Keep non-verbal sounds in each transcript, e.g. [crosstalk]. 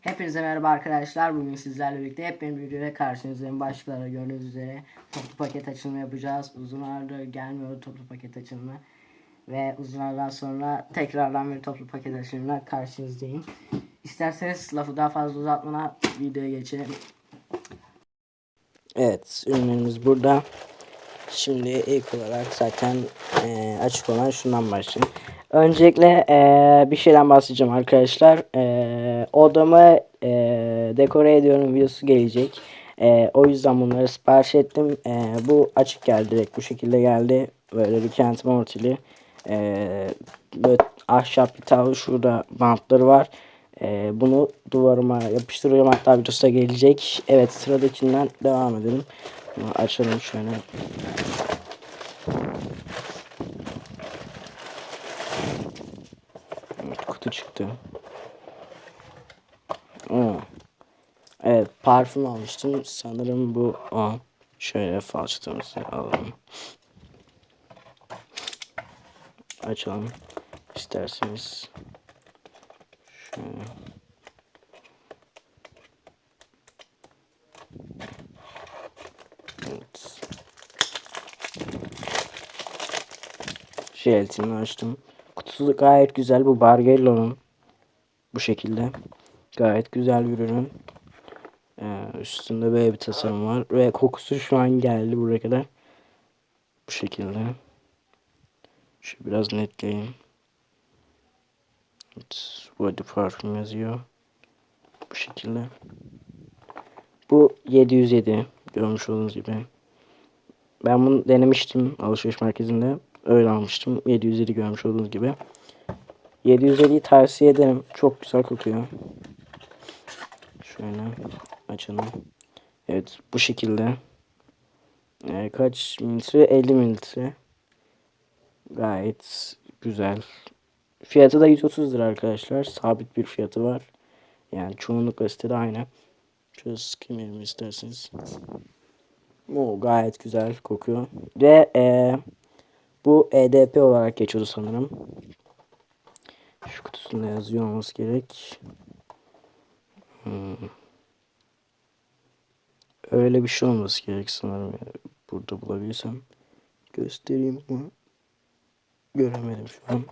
Hepinize merhaba arkadaşlar. Bugün sizlerle birlikte hepim bir videoya karşınızdayım. Başlıklarda gördüğünüz üzere toplu paket açılımı yapacağız. Uzun aradır gelmiyor toplu paket açılımı. Ve uzun aradan sonra tekrardan bir toplu paket açılımına karşınızdayım. İsterseniz lafı daha fazla uzatmadan videoya geçelim. Evet ürünlerimiz burada. Şimdi ilk olarak zaten e, açık olan şundan başlayayım. Öncelikle e, bir şeyden bahsedeceğim arkadaşlar. E, odamı e, dekore ediyorum videosu gelecek. E, o yüzden bunları sipariş ettim. E, bu açık geldi direkt bu şekilde geldi. Böyle bir kent mortili. E, böyle ahşap bir tavı şurada bantları var. E, bunu duvarıma yapıştırıyorum hatta videosu da gelecek. Evet sıradakinden devam edelim. Bunu açalım şöyle. Kutu çıktı. Evet parfüm almıştım. Sanırım bu o. Şöyle falçatımızı alalım. Açalım. İsterseniz. Şöyle. Evet. Açtım. Kutusu gayet güzel. Bu Bargello'nun. Bu şekilde. Gayet güzel bir ürün. Ee, üstünde böyle bir tasarım var. Ve kokusu şu an geldi buraya kadar. Bu şekilde. Şu biraz netleyeyim. Evet, body parfüm yazıyor. Bu şekilde. Bu 707 görmüş olduğunuz gibi. Ben bunu denemiştim alışveriş merkezinde. Öyle almıştım. 707 görmüş olduğunuz gibi. 750'yi tavsiye ederim. Çok güzel kokuyor. Şöyle açalım. Evet bu şekilde. Ee, kaç mililitre? 50 mililitre. Gayet güzel. Fiyatı da 130 lira arkadaşlar. Sabit bir fiyatı var. Yani çoğunlukla sitede aynı. Şöyle sıkayım elimi isterseniz. O gayet güzel kokuyor. Ve e, bu EDP olarak geçiyordu sanırım. Şu kutusunda yazıyor olması gerek. Öyle bir şey olması gerek sanırım. Yani burada bulabilirsem göstereyim ama göremedim şu an.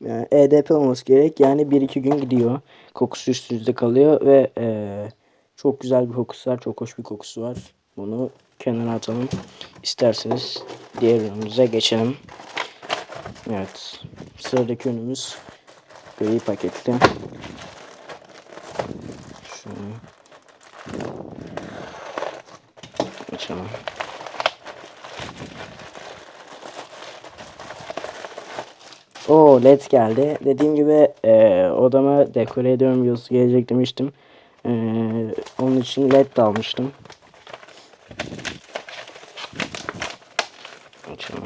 Yani EDP olması gerek. Yani 1-2 gün gidiyor. Kokusu üstünüzde kalıyor ve e, çok güzel bir kokusu var. Çok hoş bir kokusu var. Bunu kenara atalım. İsterseniz diğer ürünümüze geçelim. Evet. Sıradaki ürünümüz gri pakette. Şunu açalım. O led geldi. Dediğim gibi e, odama dekore ediyorum videosu gelecek demiştim. E, onun için led de almıştım. Açalım.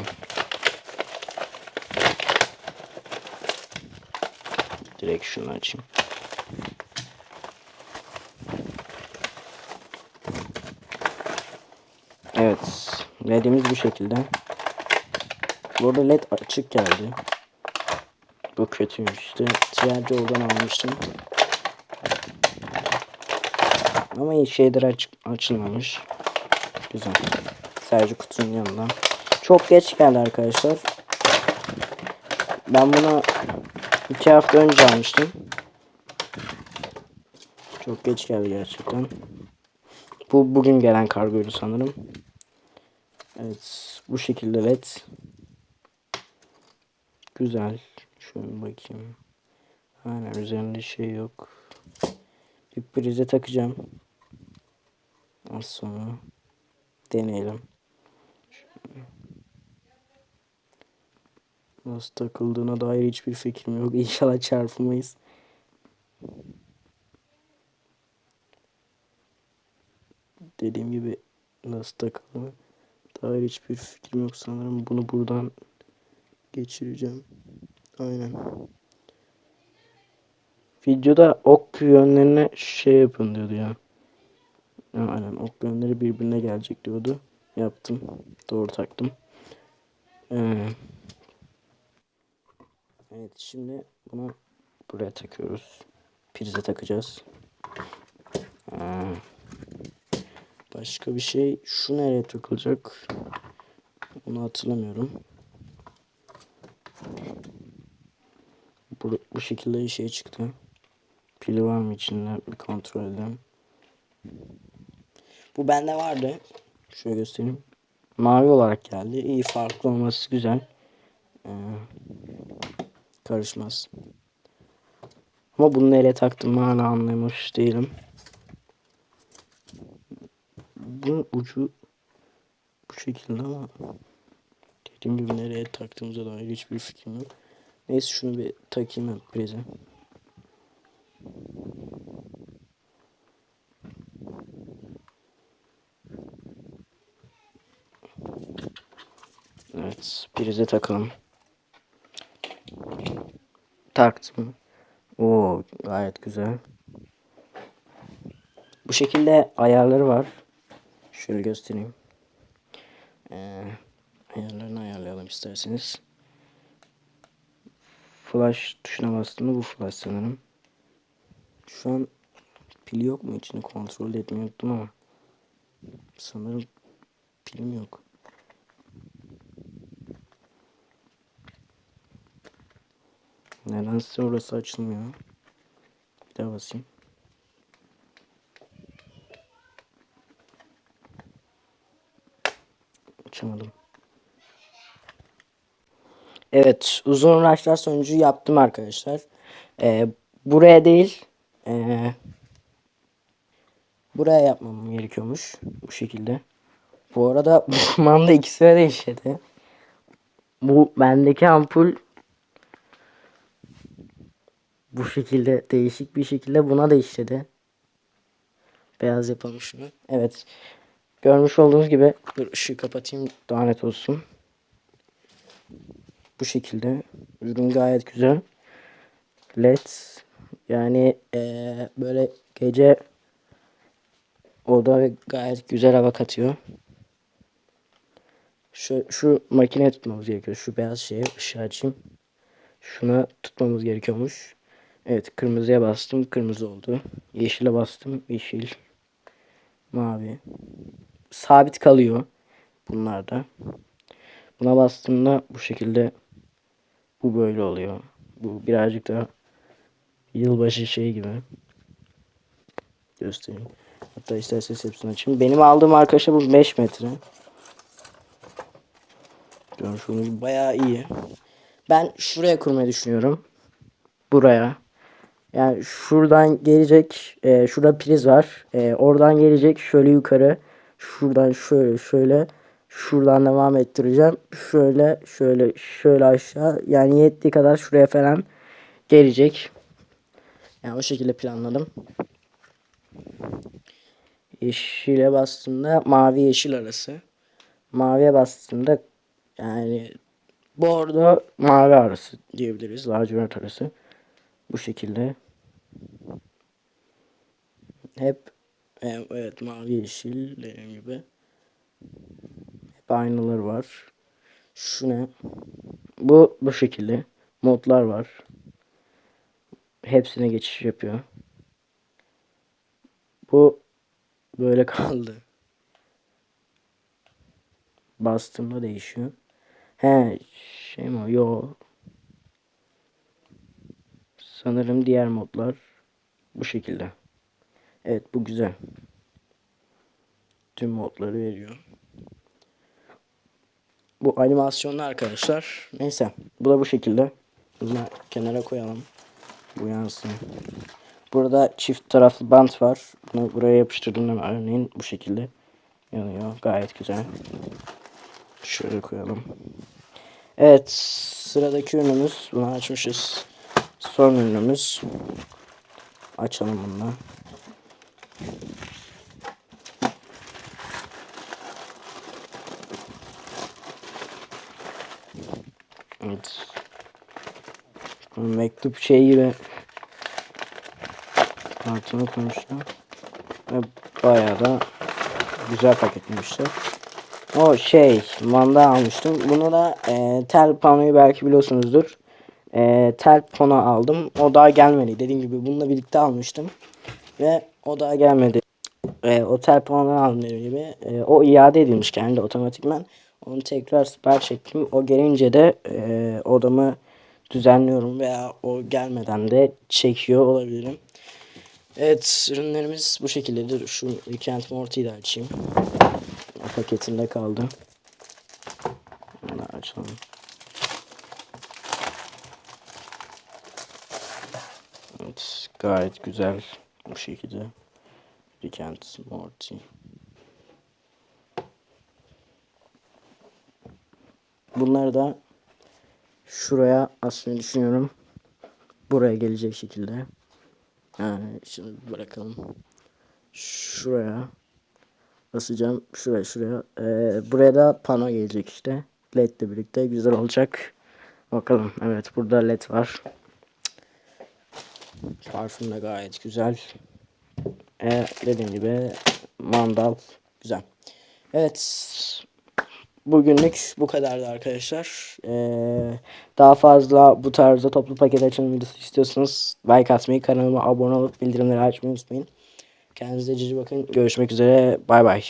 Açayım. Evet. LED'imiz bu şekilde. Bu arada LED açık geldi. Bu kötüymüş işte. Oradan almıştım. Ama iyi şeyler aç açılmamış. Güzel. Sadece kutunun yanından. Çok geç geldi arkadaşlar. Ben bunu iki hafta önce almıştım. Çok geç geldi gerçekten. Bu bugün gelen kargoydu sanırım. Evet. Bu şekilde led. Güzel. Şöyle bakayım. Aynen üzerinde şey yok. Bir prize takacağım. Az sonra deneyelim. Şöyle. Nasıl takıldığına dair hiçbir fikrim yok. İnşallah çarpmayız. Dediğim gibi nasıl takıldığına dair hiçbir fikrim yok sanırım. Bunu buradan geçireceğim. Aynen. Videoda ok yönlerine şey yapın diyordu ya. Aynen ok yönleri birbirine gelecek diyordu. Yaptım. Doğru taktım. Ee, Evet şimdi bunu buraya takıyoruz. Prize takacağız. Aa, başka bir şey şu nereye takılacak? Onu hatırlamıyorum. Bu, bu şekilde şey çıktı. Pili var mı içinde bir kontrol edelim. Bu bende vardı. Şöyle göstereyim. Mavi olarak geldi. İyi farklı olması güzel. Ee, karışmaz. Ama bunu nereye taktım hala anlamış değilim. Bu ucu bu şekilde ama dediğim gibi nereye taktığımıza dair hiçbir fikrim yok. Neyse şunu bir takayım ben prize. Evet prize takalım. Taktım. Oo gayet güzel. Bu şekilde ayarları var. Şöyle göstereyim. Ee, ayarlarını ayarlayalım isterseniz. Flash tuşuna bastığımda bu flash sanırım. Şu an pili yok mu içini kontrol unuttum ama sanırım pilim yok. Nedense orası açılmıyor. Bir daha basayım. Açamadım. Evet uzun uğraşlar sonucu yaptım arkadaşlar. Ee, buraya değil. ee, buraya yapmam gerekiyormuş. Bu şekilde. Bu arada [laughs] bu kumanda ikisine de işledi. Bu bendeki ampul bu şekilde değişik bir şekilde buna da işledi. Beyaz yapalım şunu. Evet. Görmüş olduğunuz gibi dur ışığı kapatayım daha net olsun. Bu şekilde ürün gayet güzel. LED yani eee, böyle gece oda gayet güzel hava katıyor. Şu, şu makine tutmamız gerekiyor. Şu beyaz şeye ışığı açayım. Şuna tutmamız gerekiyormuş. Evet kırmızıya bastım. Kırmızı oldu. Yeşile bastım. Yeşil. Mavi. Sabit kalıyor. Bunlar da. Buna bastığımda bu şekilde bu böyle oluyor. Bu birazcık da yılbaşı şey gibi. Göstereyim. Hatta isterseniz hepsini açayım. Benim aldığım arkadaşa bu 5 metre. Görmüş bayağı iyi. Ben şuraya kurmayı düşünüyorum. Buraya. Yani şuradan gelecek. E, şurada priz var. E, oradan gelecek şöyle yukarı. Şuradan şöyle şöyle. Şuradan devam ettireceğim. Şöyle şöyle şöyle aşağı. Yani yettiği kadar şuraya falan gelecek. Yani o şekilde planladım. Yeşile bastığımda mavi yeşil arası. Maviye bastığımda yani bordo mavi arası diyebiliriz. Lacivert arası. Bu şekilde. Hep evet mavi yeşil dediğim gibi. Hep aynaları var. Şu ne? Bu bu şekilde. Modlar var. Hepsine geçiş yapıyor. Bu böyle [laughs] kaldı. Bastığımda değişiyor. He şey mi? Yo. Sanırım diğer modlar bu şekilde. Evet bu güzel. Tüm modları veriyor. Bu animasyonlu arkadaşlar. Neyse. Bu da bu şekilde. Bunu kenara koyalım. Bu yansın. Burada çift taraflı bant var. Bunu buraya yapıştırdım örneğin bu şekilde. Yanıyor. Gayet güzel. Şöyle koyalım. Evet. Sıradaki ürünümüz. Bunu açmışız. Son ürünümüz. Açalım bunu. Evet. Mektup şey gibi kartını koymuşlar. Ve bayağı da güzel paketlemişler. O şey manda almıştım. Bunu da e, tel panoyu belki biliyorsunuzdur. e, tel pano aldım. O daha gelmedi. Dediğim gibi bununla birlikte almıştım. Ve o daha gelmedi. E, o tel pano aldım dediğim gibi. E, o iade edilmiş kendi otomatikman. Onu tekrar sipariş ettim. O gelince de e, odamı düzenliyorum veya o gelmeden de çekiyor olabilirim. Evet ürünlerimiz bu şekildedir. Şu Rick and Morty'yi de açayım. Paketinde kaldı. Bunu açalım. Evet, gayet güzel bu şekilde. Rick and Morty. Bunları da şuraya asmayı düşünüyorum. Buraya gelecek şekilde. Yani şimdi bırakalım. Şuraya basacağım. Şuraya şuraya. Ee, buraya da pano gelecek işte. LED ile birlikte güzel olacak. Bakalım. Evet burada LED var. Parfüm de gayet güzel. Ee, dediğim gibi mandal güzel. Evet. Bugünlük bu kadardı arkadaşlar. Ee, daha fazla bu tarzda toplu paket açılım videosu istiyorsanız like atmayı, kanalıma abone olup bildirimleri açmayı unutmayın. Kendinize cici bakın. Görüşmek üzere. Bay bay.